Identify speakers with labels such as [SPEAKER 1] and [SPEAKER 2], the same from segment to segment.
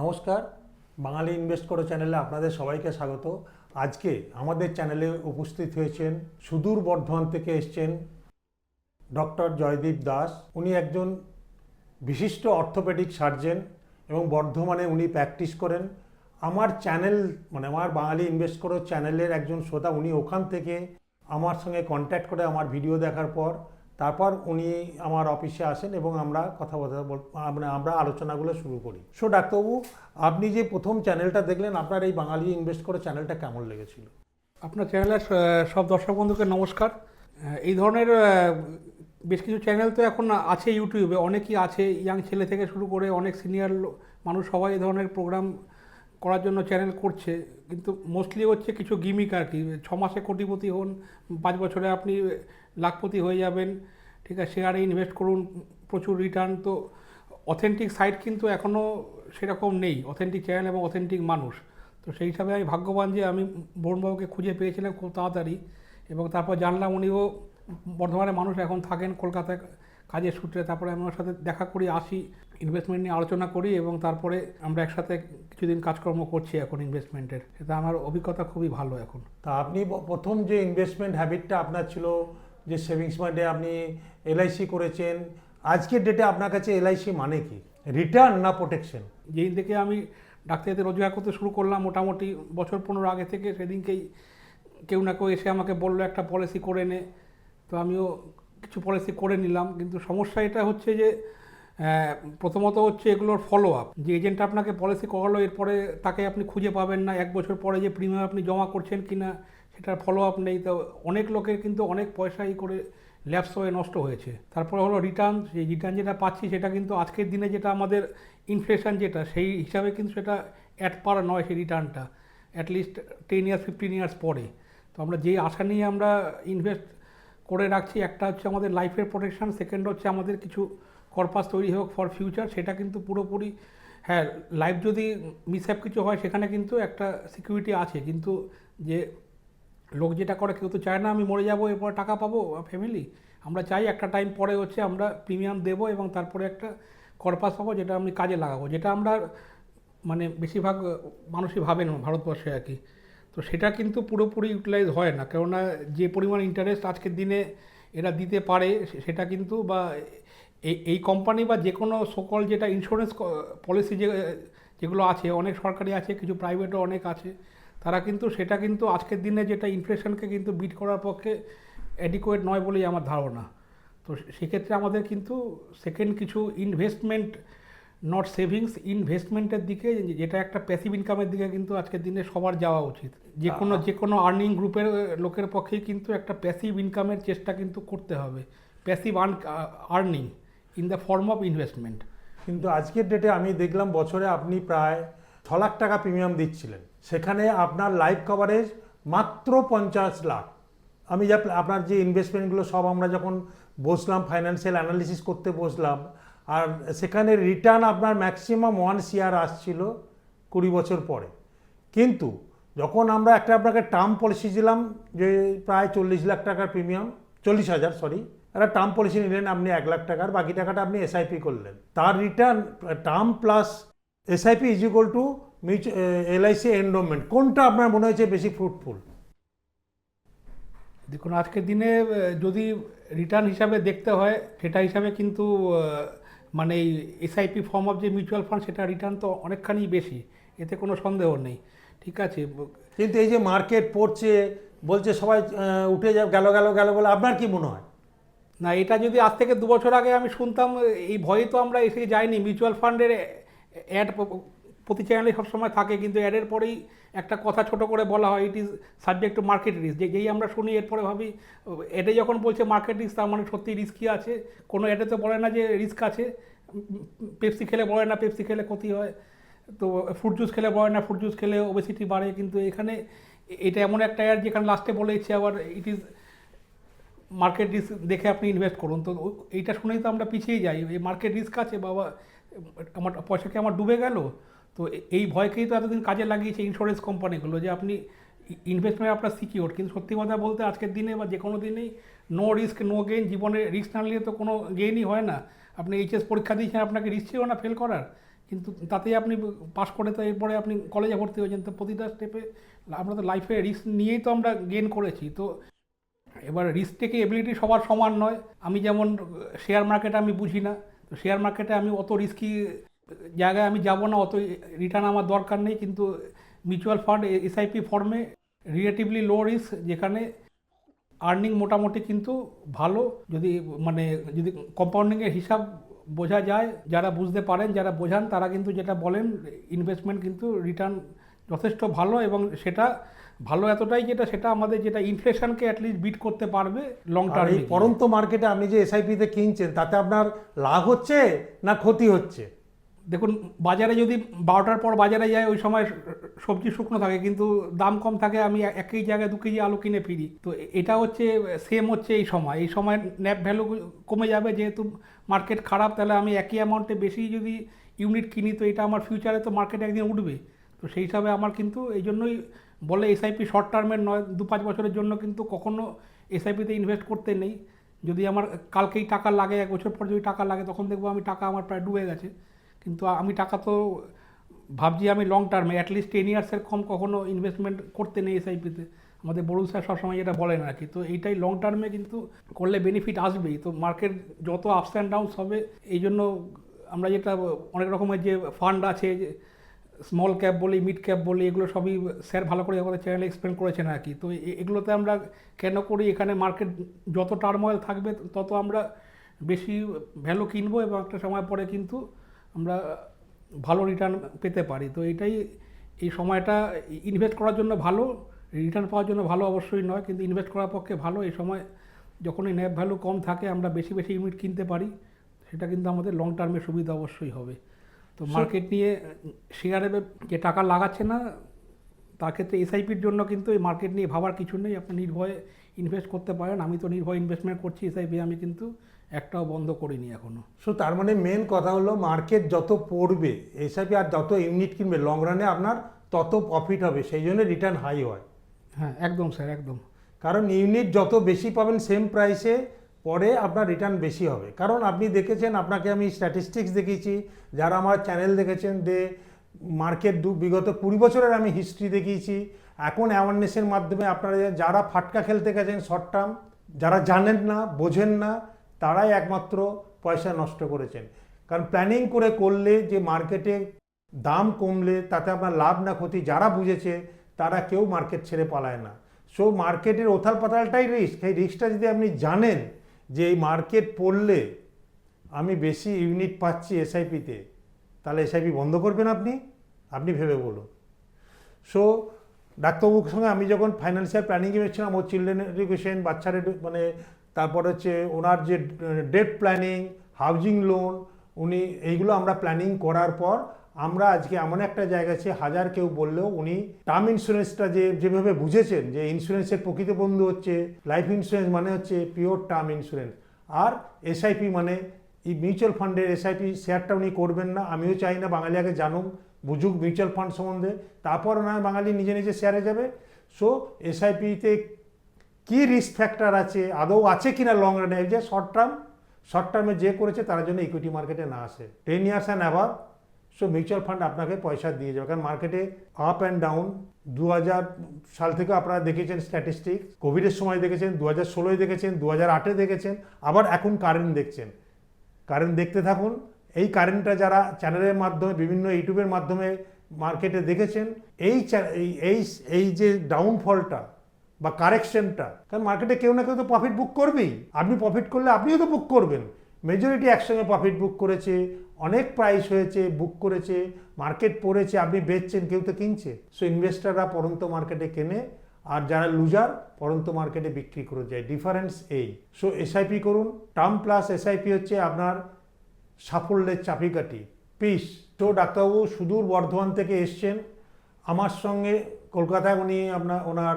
[SPEAKER 1] নমস্কার, বাঙালি ইনভেস্ট করো চ্যানেলে আপনাদের সবাইকে স্বাগত। আজকে আমাদের চ্যানেলে উপস্থিত হয়েছেন সুদূর বর্ধমান থেকে এসছেন ডক্টর জয়দীপ দাস। উনি একজন বিশিষ্ট অর্থোপেডিক সার্জেন এবং বর্ধমানে উনি প্র্যাকটিস করেন। আমার চ্যানেল মানে আমার বাঙালি ইনভেস্ট করো চ্যানেলের একজন শ্রোতা, উনি ওখান থেকে আমার সঙ্গে কন্ট্যাক্ট করে আমার ভিডিও দেখার পর তারপর উনি আমার অফিসে আসেন এবং আমরা কথা বলতে মানে আমরা আলোচনাগুলো শুরু করি। সো ডাক্তারবাবু, আপনি যে প্রথম চ্যানেলটা দেখলেন, আপনার এই বাঙালি ইনভেস্ট করে চ্যানেলটা কেমন লেগেছিল?
[SPEAKER 2] আপনার চ্যানেলের সব দর্শক বন্ধুকে নমস্কার। এই ধরনের বেশ কিছু চ্যানেল তো এখন আছে ইউটিউবে, অনেকই আছে। ইয়াং ছেলে থেকে শুরু করে অনেক সিনিয়র মানুষ সবাই এই ধরনের প্রোগ্রাম করার জন্য চ্যানেল করছে। কিন্তু মোস্টলি হচ্ছে কিছু গিমিক আর কি। ছ মাসে কোটিপতি হন, পাঁচ বছরে আপনি লাখপতি হয়ে যাবেন, ঠিক আছে শেয়ারে ইনভেস্ট করুন, প্রচুর রিটার্ন তো অথেন্টিক সাইট কিন্তু এখনও সেরকম নেই অথেন্টিক চ্যানেল এবং অথেন্টিক মানুষ। তো সেই হিসাবে আমি ভাগ্যবান যে আমি বরুণবাবুকে খুঁজে পেয়েছিলাম খুব তাড়াতাড়ি এবং তারপর জানলাম উনিও বর্ধমানে মানুষ, এখন থাকেন কলকাতায় কাজের সূত্রে। তারপরে আমি ওর সাথে দেখা করি, আসি ইনভেস্টমেন্ট নিয়ে আলোচনা করি এবং তারপরে আমরা একসাথে কিছুদিন কাজকর্ম করছি এখন ইনভেস্টমেন্টের এটা আমার অভিজ্ঞতা খুবই ভালো এখন।
[SPEAKER 1] তা আপনি প্রথম যে ইনভেস্টমেন্ট হ্যাবিটটা আপনার ছিল যে সেভিংস মাইন্ডে আপনি এলআইসি করেছেন, আজকের ডেটে আপনার কাছে এলআইসি মানে কি? রিটার্ন না প্রোটেকশন
[SPEAKER 2] যেই থেকে আমি ডাক্তারিতে রোজগার করতে শুরু করলাম, মোটামুটি বছর পনেরো আগে থেকে সেদিনকেই কেউ না কেউ এসে আমাকে বলল একটা পলিসি করে নে। তো আমিও কিছু পলিসি করে নিলাম, কিন্তু সমস্যা এটা হচ্ছে যে প্রথমত হচ্ছে এগুলোর ফলো আপ যে এজেন্ট আপনাকে পলিসি করালো, এরপরে তাকে আপনি খুঁজে পাবেন না। এক বছর পরে যে প্রিমিয়াম আপনি জমা করছেন কি না সেটার ফলো আপ নেই। তো অনেক লোকের কিন্তু অনেক পয়সাই করে ল্যাপস হয়ে নষ্ট হয়েছে। তারপরে হলো রিটার্ন সেই রিটার্ন যেটা পাচ্ছি সেটা কিন্তু আজকের দিনে যেটা আমাদের ইনফ্লেশন যেটা, সেই হিসাবে কিন্তু সেটা অ্যাট পার নয় সেই রিটার্নটা at least ten years fifteen years পরে। তো আমরা যেই আশা নিয়ে আমরা ইনভেস্ট করে রাখছি, একটা হচ্ছে আমাদের লাইফের প্রোটেকশান সেকেন্ড হচ্ছে আমাদের কিছু কর্পাস তৈরি হোক ফর ফিউচার সেটা কিন্তু পুরোপুরি হ্যাঁ লাইফ যদি মিসহ্যাপ কিছু হয়, সেখানে কিন্তু একটা সিকিউরিটি আছে। কিন্তু যে লোক যেটা করে কেউ তো চায় না আমি মরে যাব, এরপর টাকা পাবো ফ্যামিলি আমরা চাই একটা টাইম পরে হচ্ছে আমরা প্রিমিয়াম দেবো এবং তারপরে একটা কর্পাস পাবো যেটা আমি কাজে লাগাবো। যেটা আমরা মানে বেশিরভাগ মানুষই ভাবেন ভারতবর্ষে আর কি। তো সেটা কিন্তু পুরোপুরি ইউটিলাইজ হয় না। কেননা যে পরিমাণ ইন্টারেস্ট আজকের দিনে এরা দিতে পারে, সেটা কিন্তু বা এই এই কোম্পানি বা যে কোনো সকল যেটা ইন্স্যুরেন্স পলিসি যে, যেগুলো আছে, অনেক সরকারি আছে, কিছু প্রাইভেটও অনেক আছে। তারা কিন্তু সেটা কিন্তু আজকের দিনে যেটা ইনফ্লেশনকে কিন্তু বিট করার পক্ষে অ্যাডিকুয়েট নয় বলেই আমার ধারণা। তো সেক্ষেত্রে আমাদের কিন্তু সেকেন্ড কিছু ইনভেস্টমেন্ট নট সেভিংস ইনভেস্টমেন্টের দিকে যেটা একটা প্যাসিভ ইনকামের দিকে কিন্তু আজকের দিনে সবার যাওয়া উচিত। যে কোনো যে কোনো আর্নিং গ্রুপের লোকের পক্ষেই কিন্তু একটা প্যাসিভ ইনকামের চেষ্টা কিন্তু করতে হবে। Passive earn earning in the form of investment
[SPEAKER 1] কিন্তু আজকের ডেটে আমি দেখলাম বছরে আপনি প্রায় ছ লাখ টাকা প্রিমিয়াম দিচ্ছিলেন। সেখানে আপনার লাইফ কভারেজ মাত্র পঞ্চাশ লাখ। আমি যা আপনার যে ইনভেস্টমেন্টগুলো সব আমরা যখন বসলাম ফাইন্যান্সিয়াল অ্যানালিসিস করতে বসলাম, আর সেখানে রিটার্ন আপনার ম্যাক্সিমাম ওয়ান সিআর আসছিল কুড়ি বছর পরে। কিন্তু যখন আমরা একটা আপনাকে টার্ম পলিসি দিলাম যে প্রায় চল্লিশ লাখ টাকার প্রিমিয়াম চল্লিশ হাজার সরি একটা টার্ম পলিসি নিলেন আপনি এক লাখ টাকার, বাকি টাকাটা আপনি এসআইপি করলেন। তার return term plus SIP is equal to LIC endowment কোনটা আপনার মনে হয়েছে বেশি ফ্রুটফুল
[SPEAKER 2] দেখুন আজকের দিনে যদি রিটার্ন হিসাবে দেখতে হয় সেটা হিসাবে কিন্তু মানে এই এসআইপি ফর্ম অফ যে মিউচুয়াল ফান্ড সেটা রিটার্ন তো অনেকখানি বেশি। এতে কোনো সন্দেহ নেই। ঠিক আছে
[SPEAKER 1] কিন্তু এই যে মার্কেট পড়ছে বলছে সবাই উঠে যা গেল গেল গেল বলে আপনার কি মনে হয়?
[SPEAKER 2] না এটা যদি আজ থেকে দু বছর আগে আমি শুনতাম এই ভয়ে তো আমরা এসে যাইনি। মিউচুয়াল ফান্ডের অ্যাড প্রতি চ্যানেলে সবসময় থাকে, কিন্তু অ্যাডের পরেই একটা কথা ছোট করে বলা হয় it is subject to market risk যেই আমরা শুনি, এরপরে ভাবি অ্যাডে যখন বলছে মার্কেট রিস্ক তার মানে সত্যি রিস্কই আছে। কোনো অ্যাডে তো বলে না যে রিস্ক আছে। পেপসি খেলে বলে না পেপসি খেলে ক্ষতি হয়। তো ফ্রুট জুস খেলে বলে না ফ্রুট জুস খেলে ওবেসিটি বাড়ে। কিন্তু এখানে এটা এমন একটা অ্যাড যেখানে লাস্টে বলেছে আবার ইট ইজ মার্কেট রিস্ক দেখে আপনি ইনভেস্ট করুন। তো এইটা শুনেই তো আমরা পিছিয়ে যাই। এই মার্কেট রিস্ক আছে, বাবা। আমার পয়সা কি আমার ডুবে গেল? তো এই ভয়কেই তো এতদিন কাজে লাগিয়েছে ইন্স্যুরেন্স কোম্পানিগুলো যে আপনি ইনভেস্টমেন্ট আপনার সিকিওর কিন্তু সত্যি কথা বলতে আজকের দিনে বা যে কোনো দিনেই নো রিস্ক নো গেইন জীবনে রিস্ক না নিলে তো কোনো গেইনই হয় না। আপনি এইচএস পরীক্ষা দিয়েছেন, আপনাকে রিস্ক ছিল না ফেল করার। কিন্তু তাতেই আপনি পাশ করে তো এরপরে আপনি কলেজে ভর্তি হয়েছেন। তো প্রতিটা স্টেপে আমরা তো লাইফে রিস্ক নিয়েই তো আমরা গেইন করেছি। তো এবার রিস্ক থেকে এবিলিটি সবার সমান নয়? আমি যেমন শেয়ার মার্কেট আমি বুঝি না। তো শেয়ার মার্কেটে আমি অত রিস্কি জায়গায় আমি যাব না, অত রিটার্ন আমার দরকার নেই, কিন্তু মিউচুয়াল ফান্ড এসআইপি ফর্মে রিলেটিভলি লো রিস্ক যেখানে আর্নিং মোটামুটি কিন্তু ভালো। যদি মানে যদি কম্পাউন্ডিংয়ের হিসাব বোঝা যায়, যারা বুঝতে পারেন, যারা বোঝান, তারা কিন্তু যেটা বলেন ইনভেস্টমেন্ট কিন্তু রিটার্ন যথেষ্ট ভালো এবং সেটা ভালো এতটাই যেটা সেটা আমাদের যেটা ইনফ্লেশনকে অ্যাটলিস্ট বিট করতে পারবে লং
[SPEAKER 1] আর এই
[SPEAKER 2] টার্মে
[SPEAKER 1] পরন্ত মার্কেটে আপনি যে এসআইপিতে কিনছেন তাতে আপনার লাভ হচ্ছে না ক্ষতি হচ্ছে?
[SPEAKER 2] দেখুন বাজারে যদি বারোটার পর বাজারে যায় ওই সময় সবজি শুকনো থাকে কিন্তু দাম কম থাকে আমি একই জায়গায় দু কেজি আলু কিনে ফিরি। তো এটা হচ্ছে সেম হচ্ছে এই সময়। এই সময় ন্যাপ ভ্যালু কমে যাবে যেহেতু মার্কেট খারাপ তাহলে আমি একই অ্যামাউন্টে বেশি যদি ইউনিট কিনি তো এটা আমার ফিউচারে তো মার্কেট একদিন উঠবে। তো সেই হিসাবে আমার কিন্তু এই জন্যই বলে এসআইপি শর্ট টার্মের নয়, দু পাঁচ বছরের জন্য কিন্তু কখনো এসআইপিতে ইনভেস্ট করতে নেই। যদি আমার কালকেই টাকা লাগে, এক বছর পর যদি টাকা লাগে, তখন দেখব আমি টাকা আমার প্রায় ডুবে গেছে। কিন্তু আমি টাকা তো ভাবছি আমি লং টার্মে অ্যাটলিস্ট টেন ইয়ার্সের কম কখনো ইনভেস্টমেন্ট করতে নেই এসআইপিতে আমাদের বড়ুল স্যার সবসময় যেটা বলেন আর কি তো এইটাই লং টার্মে কিন্তু করলে বেনিফিট আসবেই। তো মার্কেট যত আপস অ্যান্ড ডাউনস হবে, এই জন্য আমরা যেটা অনেক রকমের যে ফান্ড আছে স্মল ক্যাপ বলি মিড ক্যাপ বলি, এগুলো সবই স্যার ভালো করে আমাদের চ্যানেলে এক্সপ্লেন করেছেন আর কি। তো এগুলোতে আমরা কেন করি? এখানে মার্কেট যত টার্মোয়েল থাকবে, তত আমরা বেশি ভ্যালু কিনবো এবং একটা সময় পরে কিন্তু আমরা ভালো রিটার্ন পেতে পারি। তো এটাই এই সময়টা ইনভেস্ট করার জন্য ভালো রিটার্ন পাওয়ার জন্য ভালো অবশ্যই নয়, কিন্তু ইনভেস্ট করার পক্ষে ভালো। এই সময় যখনই ন্যাপ ভ্যালু কম থাকে, আমরা বেশি বেশি ইউনিট কিনতে পারি, সেটা কিন্তু আমাদের লং টার্মে সুবিধা অবশ্যই হবে। তো মার্কেট নিয়ে শেয়ারে যে টাকা লাগাচ্ছে না তার ক্ষেত্রে এসআইপির জন্য কিন্তু এই মার্কেট নিয়ে ভাবার কিছু নেই। আপনি নির্ভয়ে ইনভেস্ট করতে পারেন। আমি তো নির্ভয় ইনভেস্টমেন্ট করছি এসআইপি আমি কিন্তু একটাও বন্ধ করিনি এখনও
[SPEAKER 1] সো তার মানে মেন কথা হলো মার্কেট যত পড়বে এসআইপি আর যত ইউনিট কিনবে লং রানে আপনার তত প্রফিট হবে। সেই জন্য রিটার্ন হাই হয়।
[SPEAKER 2] হ্যাঁ একদম স্যার একদম।
[SPEAKER 1] কারণ ইউনিট যত বেশি পাবেন সেম প্রাইসে পরে আপনার রিটার্ন বেশি হবে। কারণ আপনি দেখেছেন, আপনাকে আমি স্ট্যাটিস্টিক্স দেখিয়েছি, যারা আমার চ্যানেল দেখেছেন যে মার্কেট দু, বিগত কুড়ি বছরের আমি হিস্ট্রি দেখিয়েছি। এখন অ্যাওয়ারনেসের মাধ্যমে আপনারা যারা ফাটকা খেলতে গেছেন শর্ট টার্ম যারা জানেন না, বোঝেন না, তারাই একমাত্র পয়সা নষ্ট করেছেন। কারণ প্ল্যানিং করে করলে যে মার্কেটে দাম কমলে তাতে আপনার লাভ না ক্ষতি যারা বুঝেছে, তারা কেউ মার্কেট ছেড়ে পালায় না। সো মার্কেটের ওথাল পাতালটাই রিস্ক এই রিস্কটা যদি আপনি জানেন যে এই মার্কেট পড়লে আমি বেশি ইউনিট পাচ্ছি এসআইপিতে, তাহলে এসআইপি বন্ধ করবেন আপনি? আপনি ভেবে বলুন। সো ডাক্তারবাবুর সঙ্গে আমি যখন ফাইন্যান্সিয়াল প্ল্যানিং এসেছিলাম ওর চিলড্রেন এডুকেশন বাচ্চার মানে তারপর হচ্ছে ওনার যে ডেট প্ল্যানিং হাউজিং লোন উনি এইগুলো আমরা প্ল্যানিং করার পর আমরা আজকে এমন একটা জায়গা আছে, হাজার কেউ বললেও উনি টার্ম ইন্স্যুরেন্সটা যে, যেভাবে বুঝেছেন যে ইন্স্যুরেন্সের প্রকৃত বন্ধু হচ্ছে লাইফ ইন্স্যুরেন্স মানে হচ্ছে পিওর টার্ম ইন্স্যুরেন্স আর এসআইপি মানে এই মিউচুয়াল ফান্ডের এসআইপি শেয়ারটা উনি করবেন না, আমিও চাই না বাঙালি আগে জানুক, বুঝুক মিউচুয়াল ফান্ড সম্বন্ধে, তারপর না বাঙালি নিজে নিজে শেয়ারে যাবে। সো এসআইপিতে কী রিস্ক ফ্যাক্টর আছে, আদৌ আছে কি না লং রানে যে শর্ট টার্ম শর্ট টার্মে যে করেছে, তার জন্য ইকুইটি মার্কেটে না আসে। Ten years and above so mutual fund আপনাকে পয়সা দিয়ে যাবে। কারণ মার্কেটে আপ অ্যান্ড ডাউন দু হাজার সাল থেকে আপনারা দেখেছেন স্ট্যাটিস্টিক কোভিডের সময় দেখেছেন দু হাজার ষোলোয় দেখেছেন দু হাজার আটে দেখেছেন, আবার এখন কারেন্ট দেখছেন। কারেন্ট দেখতে থাকুন। এই কারেন্টটা যারা চ্যানেলের মাধ্যমে, বিভিন্ন ইউটিউবের মাধ্যমে মার্কেটে দেখেছেন, এই এই এই যে ডাউনফলটা বা কারেকশনটা কারণ মার্কেটে কেউ না কেউ তো প্রফিট বুক করবেই। আপনি প্রফিট করলে আপনিও তো বুক করবেন। মেজরিটি একসঙ্গে প্রফিট বুক করেছে অনেক প্রাইস হয়েছে বুক করেছে মার্কেট পড়েছে, আপনি বেচছেন, কেউ তো কিনছে। সো ইনভেস্টাররা পরন্ত মার্কেটে কেনে, আর যারা লুজার পরন্ত মার্কেটে বিক্রি করে যায় ডিফারেন্স এই। সো এসআইপি করুন। টার্ম প্লাস এসআইপি হচ্ছে আপনার সাফল্যের চাপিকাঠি পিস তো ডাক্তারবাবু সুদূর বর্ধমান থেকে এসছেন। আমার সঙ্গে কলকাতায় উনি আপনার, ওনার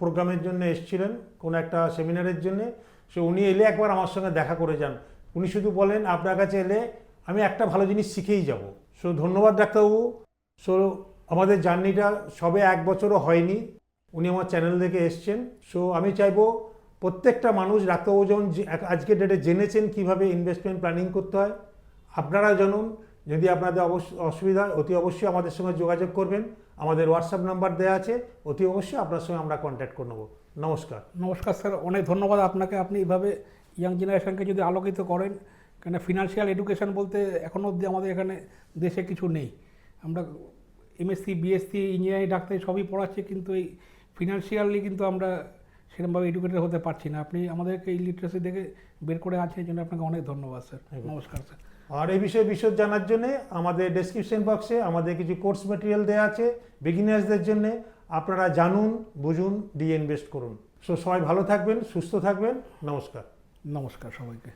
[SPEAKER 1] প্রোগ্রামের জন্য এসেছিলেন, কোনো একটা সেমিনারের জন্য। সো উনি এলে একবার আমার সঙ্গে দেখা করে যান। উনি শুধু বলেন, আপনার কাছে এলে আমি একটা ভালো জিনিস শিখেই যাব। সো ধন্যবাদ ডাক্তারবাবু। সো আমাদের জার্নিটা সবে এক বছরও হয়নি। উনি আমার চ্যানেল থেকে এসছেন। সো আমি চাইব প্রত্যেকটা মানুষ ডাক্তারবাবু যেমন আজকের ডেটে জেনেছেন কীভাবে ইনভেস্টমেন্ট প্ল্যানিং করতে হয় আপনারা জানুন। যদি আপনাদের অবশ্য অসুবিধা হয়, অতি অবশ্যই আমাদের সঙ্গে যোগাযোগ করবেন। আমাদের হোয়াটসঅ্যাপ নাম্বার দেওয়া আছে। অতি অবশ্যই আপনার সঙ্গে আমরা কন্ট্যাক্ট করে নেব। নমস্কার।
[SPEAKER 2] নমস্কার স্যার। অনেক ধন্যবাদ আপনাকে। আপনি এইভাবে ইয়াং জেনারেশনকে যদি আলোকিত করেন কেন ফিনান্সিয়াল এডুকেশন বলতে এখনও অবধি আমাদের এখানে দেশে কিছু নেই। আমরা এমএসসি বিএসসি ইঞ্জিনিয়ারিং ডাক্তারি সবই পড়াচ্ছি কিন্তু এই ফিনান্সিয়ালি কিন্তু আমরা সেরকমভাবে এডুকেটেড হতে পারছি না। আপনি আমাদেরকে এই লিটারেসি দেখে বের করে আছেন এই জন্য আপনাকে অনেক ধন্যবাদ স্যার। নমস্কার স্যার।
[SPEAKER 1] আর এই বিষয়ে বিশদ জানার জন্য আমাদের ডেসক্রিপশন বক্সে আমাদের কিছু কোর্স মেটেরিয়াল দেওয়া আছে বিগিনার্সদের জন্য। আপনারা জানুন বুঝুন দিয়ে ইনভেস্ট করুন। সো সবাই ভালো থাকবেন সুস্থ থাকবেন। নমস্কার।
[SPEAKER 2] নমস্কার সবাইকে।